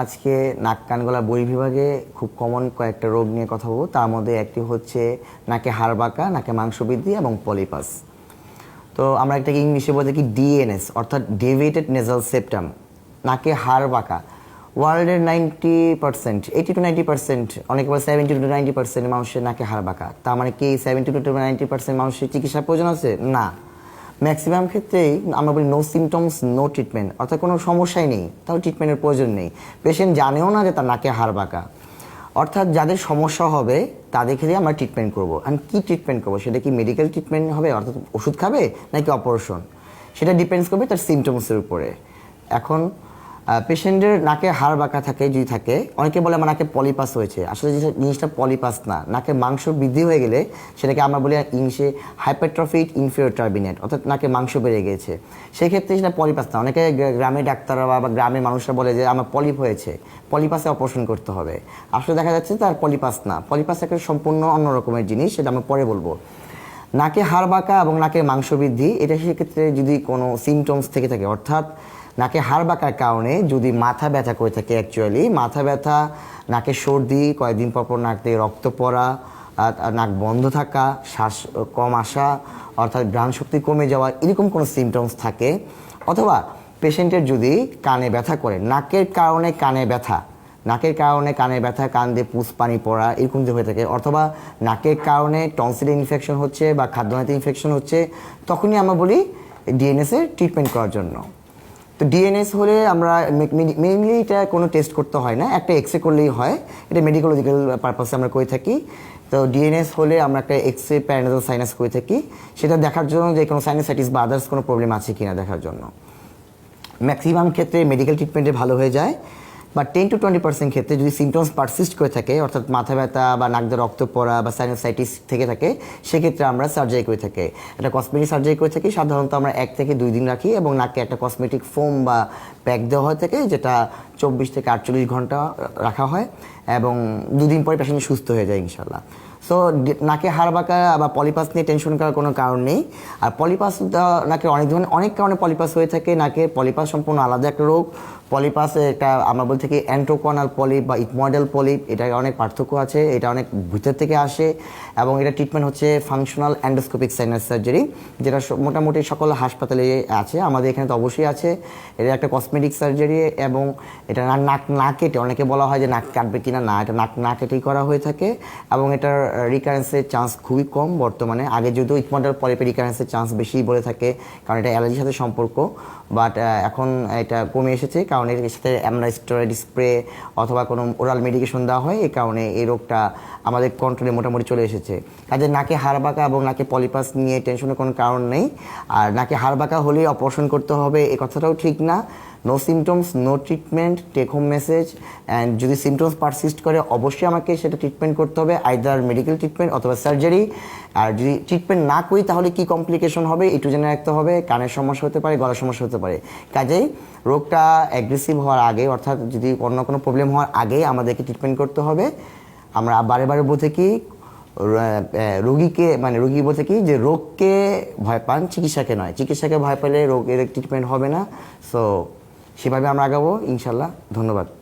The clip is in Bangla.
আজকে নাক কান গলা বই বিভাগে খুব কমন কয়েকটা রোগ নিয়ে কথা বলব। তার মধ্যে একটি হচ্ছে নাকে হাড় বাঁকা, নাকে মাংস বৃদ্ধি এবং পলিপাস তো আমরা এটাকে ইংলিশে বলতে কি ডিএনএস অর্থাৎ ডেভিয়েটেড নেজাল সেপ্টাম নাকে হাড় বাঁকা। ওয়ার্ল্ডের ninety percent eighty two ninety percent অনেকে বলে সেভেন্টি টু নাইনটি পার্সেন্ট মানুষের নাকে হাড় বাঁকা। তার মানে কি সেভেন্টি টু নাইনটি পার্সেন্ট মানুষের চিকিৎসার প্রয়োজন আছে? না। ম্যাক্সিমাম ক্ষেত্রেই আমরা বলি নো সিমটমস নো ট্রিটমেন্ট অর্থাৎ কোনো সমস্যাই নেই, তাও ট্রিটমেন্টের প্রয়োজন নেই। পেশেন্ট জানেও না যে তার নাকে হাড় বাঁকা। অর্থাৎ যাদের সমস্যা হবে, তাদের ক্ষেত্রে আমরা ট্রিটমেন্ট করব। আমি কী ট্রিটমেন্ট করব? সেটা কি মেডিকেল ট্রিটমেন্ট হবে, অর্থাৎ ওষুধ খাবে, নাকি অপারেশন সেটা ডিপেন্ডস করবে তার সিমটমসের উপরে। এখন পেশেন্টের নাকে হাড় বাঁকা থাকে, যদি থাকে, অনেকে বলে আমার নাকে পলিপাস হয়েছে। আসলে জিনিসটা পলিপাস না, নাকে মাংস বৃদ্ধি হয়ে গেলে সেটাকে আমরা বলি ইংলিশে হাইপারট্রফিক ইনফিরিয়র টার্বিনেট অর্থাৎ নাকে মাংস বেড়ে গেছে সেক্ষেত্রে সেটা পলিপাস না। অনেকে গ্রামে ডাক্তাররা বা গ্রামের মানুষরা বলে যে আমার পলিপ হয়েছে। পলিপাসে অপারেশন করতে হবে। আসলে দেখা যাচ্ছে তার পলিপাস না। পলিপাস একটা সম্পূর্ণ অন্য রকমের জিনিস, সেটা আমরা পরে বলব। নাকে হাড় বাঁকা এবং নাকে মাংস বৃদ্ধি, এটা সেক্ষেত্রে যদি কোনো সিমটমস থেকে থাকে, অর্থাৎ নাকে হাড় বাঁকার কারণে যদি মাথা ব্যথা করে থাকে অ্যাকচুয়ালি মাথা ব্যথা, নাকে সর্দি, কয়েকদিন পর পর নাক দিয়ে রক্ত পড়া নাক বন্ধ থাকা, শ্বাস কম আসা, অর্থাৎ ঘ্রাণ শক্তি কমে যাওয়া, এরকম কোনো সিমটমস থাকে। অথবা পেশেন্টের যদি কানে ব্যথা করে, নাকের কারণে কানে ব্যথা, নাকের কারণে কানে ব্যথা, কান দিয়ে পুষ, পানি পড়া, এরকম যে হয়ে থাকে, অথবা নাকের কারণে টনসিলে ইনফেকশন হচ্ছে বা খাদ্যনালীতে ইনফেকশন হচ্ছে, তখনই আমরা বলি ডিএনএসের ট্রিটমেন্ট করার জন্য। তো ডিএনএস হলে আমরা মেইনলি এটা কোনো টেস্ট করতে হয় না, একটা এক্স রে করলেই হয়। এটা মেডিকোলজিক্যাল পারপাসে আমরা করে থাকি। তো ডিএনএস হলে আমরা একটা এক্স রে প্যারানাজাল সাইনাস করে থাকি। সেটা দেখার জন্য যে কোনো সাইনাসাইটিস বা আদার্স কোনো প্রবলেম আছে কি না দেখার জন্য। ম্যাক্সিমাম ক্ষেত্রে মেডিকেল ট্রিটমেন্টে ভালো হয়ে যায়। বা টেন টু টোয়েন্টি পার্সেন্ট ক্ষেত্রে যদি সিমটমস পারসিস্ট করে থাকে, অর্থাৎ মাথা ব্যথা বা নাকদের রক্ত পড়া বা সাইনোসাইটিস থেকে থাকে, সেক্ষেত্রে আমরা সার্জারি করে থাকি। একটা কসমেটিক সার্জারি করে থাকি, সাধারণত আমরা এক থেকে দুই দিন রাখি এবং নাকে একটা কসমেটিক ফোম বা প্যাক দেওয়া হয়ে থাকে, যেটা চব্বিশ থেকে আটচল্লিশ ঘণ্টা রাখা হয় এবং দুদিন পরে পেশেন্ট সুস্থ হয়ে যায় ইনশাল্লাহ সো নাকে হাড় বাঁকা বা পলিপাস নিয়ে টেনশন করার কোনো কারণ নেই। আর পলিপাস নাকে অনেক ধরনের, অনেক কারণে পলিপাস হয়ে থাকে। নাকে পলিপাস সম্পূর্ণ আলাদা একটা রোগ। পলিপাসে একটা আমরা বলতে থাকি অ্যান্টোকোনাল পলিপ বা ইকমডেল পলিপ এটা অনেক পার্থক্য আছে, এটা অনেক ভিতর থেকে আসে। এবং এটা ট্রিটমেন্ট হচ্ছে ফাংশনাল অ্যান্ডোস্কোপিক সাইনাস সার্জারি যেটা মোটামুটি সকল হাসপাতালে আছে। আমাদের এখানে তো অবশ্যই আছে। এটা একটা কসমেটিক সার্জারি এবং এটা নাক না কেটে, অনেকে বলা হয় যে নাক কাটবে কিনা না, এটা নাক না কেটেই করা হয়ে থাকে। এবং এটার রিকারেন্সের চান্স খুবই কম বর্তমানে। আগে যদিও ইকমডেল পলিপের রিকারেন্সের চান্স বেশি বলে থাকে, কারণ এটা অ্যালার্জির সাথে সম্পর্ক। বাট এখন এটা কমে এসেছে, কারণ এর সাথে আমরা স্প্রে অথবা কোনো ওরাল মেডিকেশন দেওয়া হয়, এই কারণে এই রোগটা আমাদের কন্ট্রোলে মোটামুটি চলে এসেছে। কাজে নাকে হাড় বাঁকা এবং নাকে পলিপাস নিয়ে টেনশনের কোনো কারণ নেই। আর নাকে হাড় বাঁকা হলেই অপারেশন করতে হবে, এ কথাটাও ঠিক না। No symptoms no treatment take home message and যদি সিমটমস পারসিস্ট করে, অবশ্যই আমাকে সেটা ট্রিটমেন্ট করতে হবে আইদার মেডিকেল ট্রিটমেন্ট অথবা সার্জারি আর যদি ট্রিটমেন্ট না করি, তাহলে কি কমপ্লিকেশন হবে, একটু জেনে রাখতে হবে, কানের সমস্যা হতে পারে, গলার সমস্যা হতে পারে। কাজেই রোগটা অ্যাগ্রেসিভ হওয়ার আগে, অর্থাৎ যদি অন্য কোনো প্রবলেম হওয়ার আগে আমাদেরকে ট্রিটমেন্ট করতে হবে। আমরা বারে বারে বলতে কি রোগীকে মানে রোগী বলতে কি, যে রোগকে ভয় পান চিকিৎসাকে নয়। চিকিৎসাকে ভয় পেলে রোগের ট্রিটমেন্ট হবে না। সো সেভাবে আমরা আগাবো ইনশাল্লাহ। ধন্যবাদ।